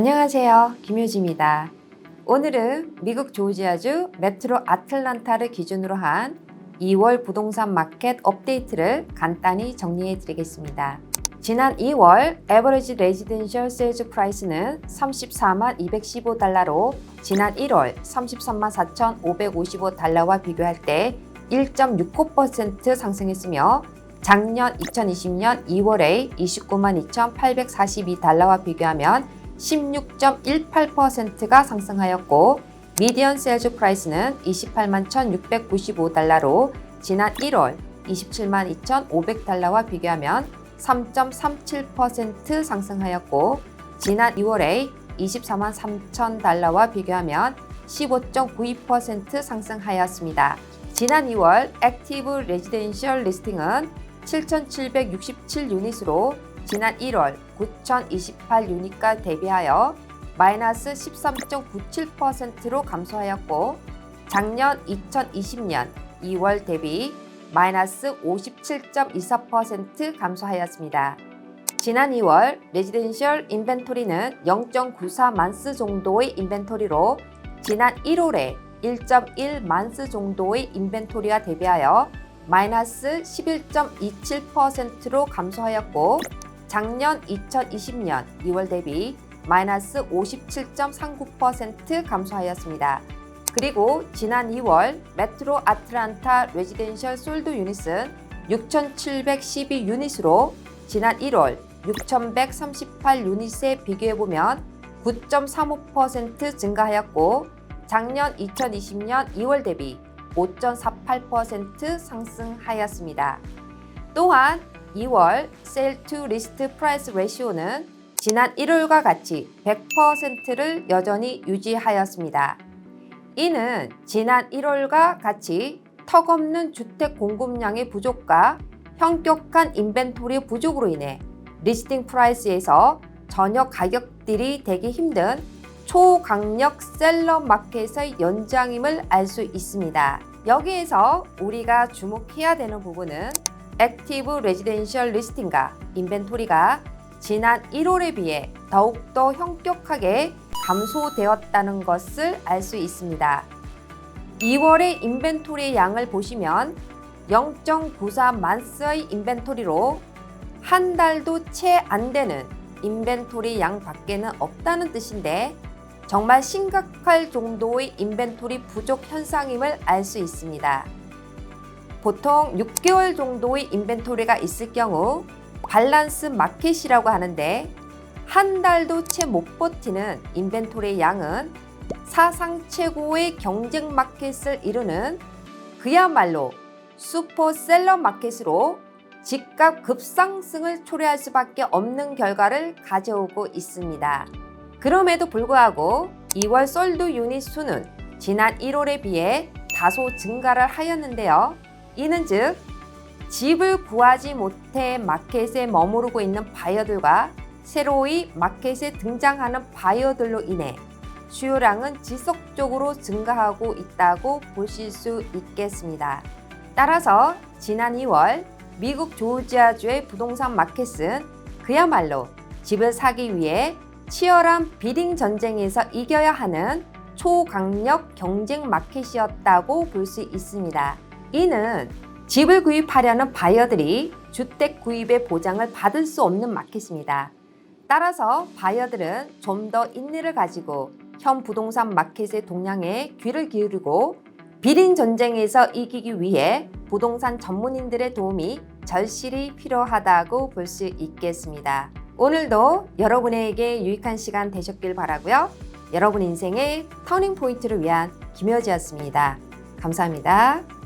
안녕하세요. 김효지입니다. 오늘은 미국 조지아주 메트로 아틀란타를 기준으로 한 2월 부동산 마켓 업데이트를 간단히 정리해 드리겠습니다. 지난 2월 에버리지 레지던셜 세일즈 프라이스는 34만 215달러로 지난 1월 33만 4,555달러와 비교할 때 1.69% 상승했으며 작년 2020년 2월에 29만 2,842달러와 비교하면 16.18%가 상승하였고 미디언 세일즈 프라이스는 28만 1,695달러로 지난 1월 27만 2,500달러와 비교하면 3.37% 상승하였고 지난 2월에 24만 3천 달러와 비교하면 15.92% 상승하였습니다. 지난 2월 액티브 레지덴셜 리스팅은 7,767 유닛으로 지난 1월 9,028 유닛과 대비하여 마이너스 13.97%로 감소하였고 작년 2020년 2월 대비 마이너스 57.24% 감소하였습니다. 지난 2월 레지덴셜 인벤토리는 0.94 만스 정도의 인벤토리로 지난 1월에 1.1 만스 정도의 인벤토리와 대비하여 마이너스 11.27%로 감소하였고 작년 2020년 2월 대비 마이너스 57.39% 감소하였습니다. 그리고 지난 2월 메트로 아틀란타 레지덴셜 솔드 유닛은 6,712 유닛으로 지난 1월 6,138 유닛에 비교해보면 9.35% 증가하였고 작년 2020년 2월 대비 5.48% 상승하였습니다. 또한 2월 세일 투 리스트 프라이스 레시오는 지난 1월과 같이 100%를 여전히 유지하였습니다. 이는 지난 1월과 같이 턱없는 주택 공급량의 부족과 현격한 인벤토리 부족으로 인해 리스팅 프라이스에서 전혀 가격들이 되기 힘든 초강력 셀러 마켓의 연장임을 알 수 있습니다. 여기에서 우리가 주목해야 되는 부분은 액티브 레지덴셜 리스팅과 인벤토리가 지난 1월에 비해 더욱더 현격하게 감소되었다는 것을 알 수 있습니다. 2월의 인벤토리의 양을 보시면 0.94 만스의 인벤토리로 한 달도 채 안 되는 인벤토리 양 밖에는 없다는 뜻인데 정말 심각할 정도의 인벤토리 부족 현상임을 알 수 있습니다. 보통 6개월 정도의 인벤토리가 있을 경우 밸런스 마켓이라고 하는데 한 달도 채 못 버티는 인벤토리의 양은 사상 최고의 경쟁 마켓을 이루는 그야말로 슈퍼셀러 마켓으로 집값 급상승을 초래할 수밖에 없는 결과를 가져오고 있습니다. 그럼에도 불구하고 2월 솔드 유닛 수는 지난 1월에 비해 다소 증가를 하였는데요. 이는 즉 집을 구하지 못해 마켓에 머무르고 있는 바이어들과 새로이 마켓에 등장하는 바이어들로 인해 수요량은 지속적으로 증가하고 있다고 보실 수 있겠습니다. 따라서 지난 2월 미국 조지아주의 부동산 마켓은 그야말로 집을 사기 위해 치열한 비딩 전쟁에서 이겨야 하는 초강력 경쟁 마켓이었다고 볼 수 있습니다. 이는 집을 구입하려는 바이어들이 주택 구입의 보장을 받을 수 없는 마켓입니다. 따라서 바이어들은 좀 더 인내를 가지고 현 부동산 마켓의 동향에 귀를 기울이고 비딩 전쟁에서 이기기 위해 부동산 전문인들의 도움이 절실히 필요하다고 볼 수 있겠습니다. 오늘도 여러분에게 유익한 시간 되셨길 바라고요. 여러분 인생의 터닝 포인트를 위한 김효지였습니다. 감사합니다.